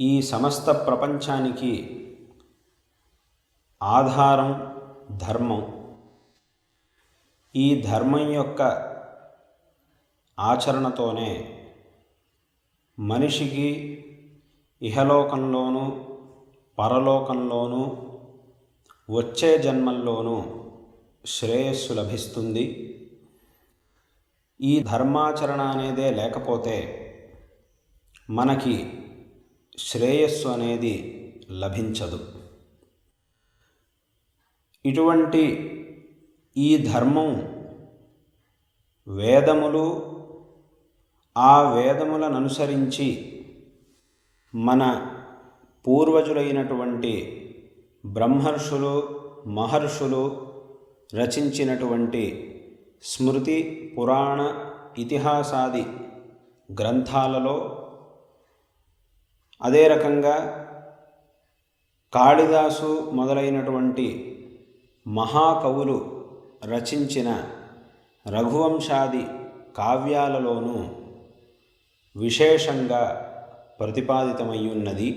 ఈ సమస్త ప్రపంచానికి ఆధారం ధర్మం. ఈ ధర్మం యొక్క ఆచరణతోనే మనిషికి ఇహలోకంలోనూ పరలోకంలోనూ వచ్చే జన్మల్లోనూ శ్రేయస్సు లభిస్తుంది. ఈ ధర్మాచరణ అనేదే లేకపోతే మనకి శ్రేయస్సు అనేది లభించదు. ఇటువంటి ఈ ధర్మం వేదములు ఆ వేదములను అనుసరించి మన పూర్వజులైనటువంటి బ్రహ్మర్షులు మహర్షులు రచించినటువంటి స్మృతి పురాణ ఇతిహాసాది గ్రంథాలలో అదే రకంగా కాళిదాసు మొదలైనటువంటి మహాకవులు రచించిన రఘువంశాది కావ్యాలలోనూ విశేషంగా ప్రతిపాదితమయ్యున్నది